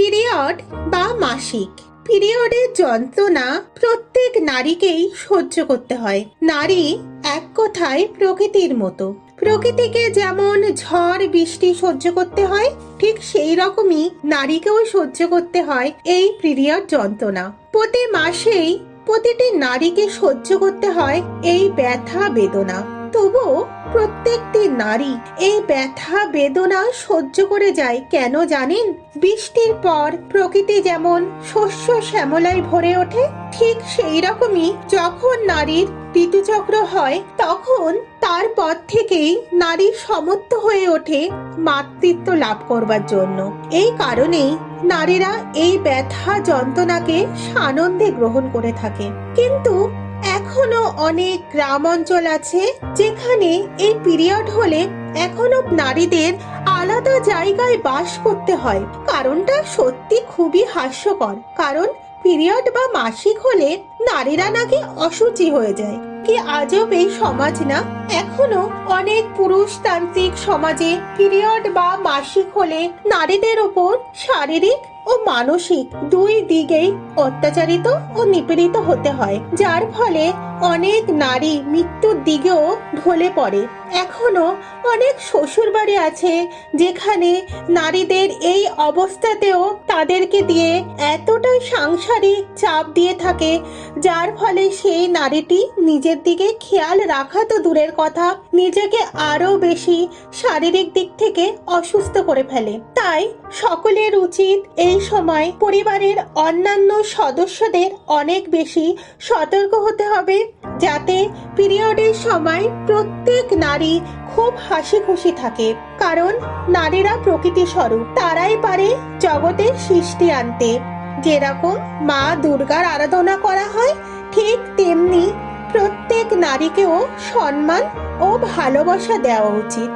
Period বা মাসিক। পিরিয়ডের যন্ত্রণা প্রত্যেক নারীকেই সহ্য করতে হয়। নারী এক কথায় প্রকৃতির মতো। প্রকৃতিকে যেমন ঝড়, বৃষ্টি সহ্য করতে হয়, ঠিক সেই রকমই নারীকেও সহ্য করতে হয় এই পিরিয়ড যন্ত্রণা। প্রতি মাসেই প্রতিটি নারীকে সহ্য করতে হয় এই ব্যথা বেদনা। তবুও প্রত্যেকটি নারী এই ব্যথা, বেদনা সহ্য করে যায়, কেন জানেন? বৃষ্টির পর প্রকৃতি যেমন শস্য শ্যামলায় ভরে ওঠে, ঠিক সেই রকমই যখন নারীর ঋতুচক্র হয়, তখন তার তারপর থেকেই নারী সমর্থ হয়ে ওঠে মাতৃত্ব লাভ করবার জন্য। এই কারণেই নারীরা এই ব্যথা যন্ত্রণাকে সানন্দে গ্রহণ করে থাকে। কিন্তু এখনও অনেক গ্রাম অঞ্চল আছে যেখানে এই পিরিয়ড হলে এখনও নারীদের আলাদা জায়গায় বাস করতে হয়। কারণটা সত্যি খুবই হাস্যকর। কারণ পিরিয়ড বা মাসিক হলে নারীরা নাকি অসুচি হয়ে যায়। কি আজব এই সমাজ না? এখনও অনেক পুরুষতান্ত্রিক সমাজে পিরিয়ড বা মাসিক হলে নারীদের ওপর শারীরিক ও মানসিক দুই দিকেই অত্যাচারিত ও নিপীড়িত হতে হয়, যার ফলে অনেক নারী মৃত্যুর দিকেও ঢলে পড়ে। এখনও অনেক শ্বশুরবাড়ি আছে যেখানে নারীদের এই অবস্থাতেও তাদেরকে দিয়ে এতটাই সাংসারিক চাপ দিয়ে থাকে যার ফলে সেই নারীটি নিজের দিকে খেয়াল রাখা তো দূরের কথা, নিজেকে আরও বেশি শারীরিক দিক থেকে অসুস্থ করে ফেলে। তাই সকলের উচিত এই সময় পরিবারের অন্যান্য সদস্যদের অনেক বেশি সতর্ক হতে হবে, যাতে পিরিয়ডের সময় প্রত্যেক নারী খুব হাসি খুশি থাকে। কারণ নারীরা প্রকৃতি স্বরূপ তারাই পারে জগতের সৃষ্টি আনতে। যেরকম মা দুর্গার আরাধনা করা হয়, ঠিক তেমনি প্রত্যেক নারীকেও সম্মান ও ভালোবাসা দেওয়া উচিত।